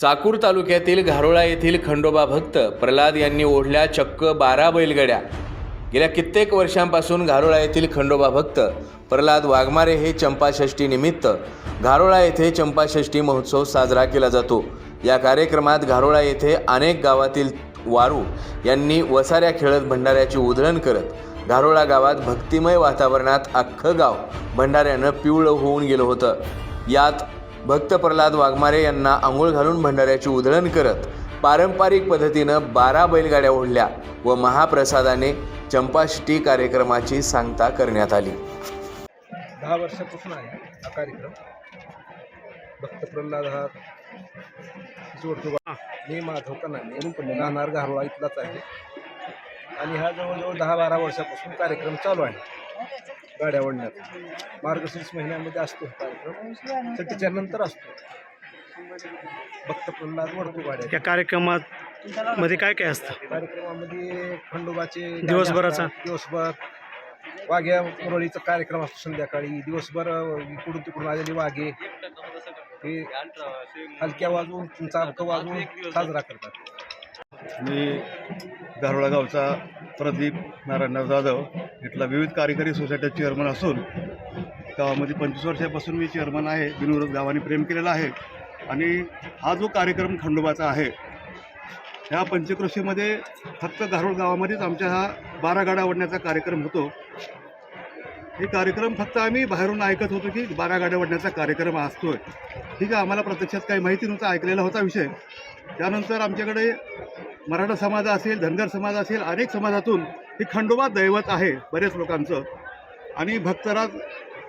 चाकूर तालुक्यातील घारोळा येथील खंडोबा भक्त प्रल्हाद यांनी ओढल्या चक्क बारा बैलगड्या. गेल्या कित्येक वर्षांपासून घारोळा येथील खंडोबा भक्त प्रल्हाद वाघमारे हे चंपाषष्टीनिमित्त घारोळा येथे चंपाषष्ठी महोत्सव साजरा केला जातो. या कार्यक्रमात घारोळा येथे अनेक गावातील वारू यांनी वसाऱ्या खेळत भंडाऱ्याची उधळण करत घारोळा गावात भक्तिमय वातावरणात अख्खं गाव भंडाऱ्यानं पिवळं होऊन गेलं होतं. यात भक्त प्रल्हाद वाघमारे यांना आंघोळ घालून भंडाऱ्याची उधळण करत पारंपरिक पद्धतीनं बारा बैलगाड्या ओढल्या व महाप्रसादाने चंपाष्टी कार्यक्रमाची सांगता करण्यात आली. दहा वर्षापासून आहे हा कार्यक्रम. भक्त प्रल्हाद हा जोडतो मी माधव कनाने राहणार घारोळा इथलाच आहे. आणि हा जवळजवळ दहा बारा वर्षापासून कार्यक्रम चालू आहे. गाड्या ओढण्याचा मार्गशीर्ष महिन्यामध्ये असतो कार्यक्रम. तर त्याच्यानंतर असतो. भक्त प्रल्हाद ओढतो गाड्या या कार्यक्रमात मध्ये काय काय असतं? कार्यक्रमामध्ये खंडोबाचे दिवसभराचा? दिवसभर वाघ्या मुरळीचा कार्यक्रम असतो संध्याकाळी. दिवसभर इकडून तिकडून आलेले वाघे. हे हलक्या वाजवून चाबकं वाजवून साजरा करतात. मी गारोळा गावचा प्रदीप नारायणराव जाधव इथला विविध कार्यकारी सोसायटी चेअरमन असून गावामध्ये पंचवीस वर्षापासून मी चेअरमन आहे बिनविरोध गावाने प्रेम केलेला आहे. आणि हा जो कार्यक्रम खंडोबाचा आहे ह्या पंचक्रोशीमध्ये फक्त गारोळ गावामध्येच आमच्या हा बारा गाडा ओढण्याचा कार्यक्रम होतो. हे कार्यक्रम फक्त आम्ही बाहेरून ऐकत होतो की बारा गाड्या ओढण्याचा कार्यक्रम असतोय. ठीक आहे आम्हाला प्रत्यक्षात काही माहिती नव्हतं ऐकलेला होता विषय. त्यानंतर आमच्याकडे मराठा समाज असेल धनगर समाज असेल अनेक समाजातून ही खंडोबा दैवत आहे बरेच लोकांचं. आणि भक्तराज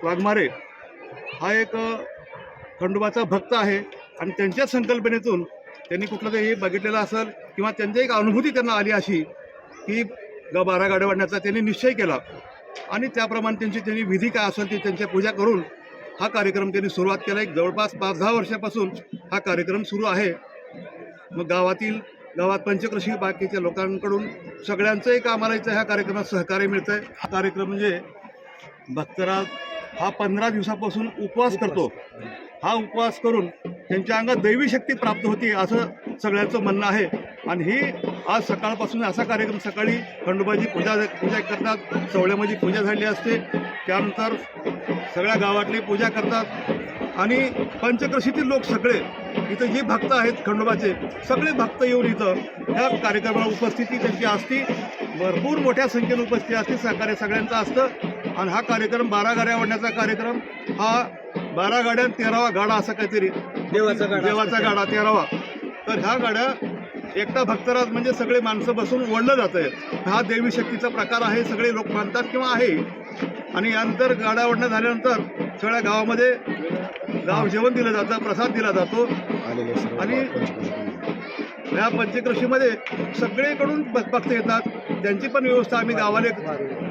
वाघमारे हा एक खंडोबाचा भक्त आहे. आणि त्यांच्याच संकल्पनेतून त्यांनी कुठलं तरी हे बघितलेलं असेल किंवा त्यांची एक अनुभूती त्यांना आली अशी की ग बारा गाड्या वाढण्याचा त्यांनी निश्चय केला. आणि त्याप्रमाणे त्यांची त्यांनी विधी काय असेल ती त्यांच्या पूजा करून हा कार्यक्रम त्यांनी सुरुवात केला. एक जवळपास पाच दहा वर्षापासून हा कार्यक्रम सुरू आहे. मग गावातील गावात पंचकृषी बाकीच्या लोकांकडून सगळ्यांचं एक आम्हाला इथं ह्या कार्यक्रमात सहकार्य मिळतं आहे हा कार्यक्रम म्हणजे भक्तराज हा पंधरा दिवसापासून उपवास करतो. हा उपवास करून त्यांच्या अंगात दैवी शक्ती प्राप्त होती असं सगळ्यांचं म्हणणं आहे. आणि ही आज सकाळपासून असा कार्यक्रम सकाळी खंडोबाची पूजा पूजा करतात सवळ्यामध्ये पूजा झाली असते. त्यानंतर सगळ्या गावातली पूजा करतात. आणि पंचकृषीतील लोक सगळे इथं जे भक्त आहेत खंडोबाचे सगळे भक्त येऊन इथं ह्या कार्यक्रमाला उपस्थिती त्यांची असती. भरपूर मोठ्या संख्येने उपस्थिती असते सहकार्य सगळ्यांचं असतं. आणि हा कार्यक्रम बारा गाड्या आवडण्याचा कार्यक्रम हा बारा गाड्या तेरावा गाडा असा काहीतरी. देवाचा गाडा. देवाचा गाडा तेरावा. तर ह्या गाड्या एकटा भक्तराज म्हणजे सगळे माणसं बसून ओढलं जात आहे हा देवी शक्तीचा प्रकार आहे सगळे लोक मानतात किंवा आहे. आणि यानंतर गाड्या ओढणं झाल्यानंतर सगळ्या गावामध्ये गाव जेवण दिलं जातं प्रसाद दिला जातो. आणि या पंचकृषीमध्ये सगळीकडून भक्त येतात. त्यांची पण व्यवस्था आम्ही गावाने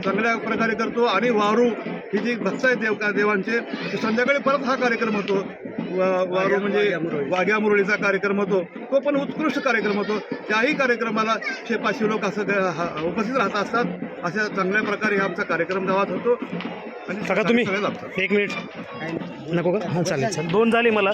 चांगल्या प्रकारे करतो. आणि वारू ही जी भक्त आहेत देव देवांचे संध्याकाळी परत हा कार्यक्रम होतो. वा- वारू म्हणजे वाघ्या मुरळीचा कार्यक्रम होतो. तो पण उत्कृष्ट कार्यक्रम होतो. त्याही कार्यक्रमाला शे पाचशे लोक असं उपस्थित राहत असतात. अशा चांगल्या प्रकारे आमचा कार्यक्रम गावात होतो. आणि काका तुम्ही? सगळे जमतात एक मिनिट. नको का? हां चालेल चालेल. दोन झाले मला.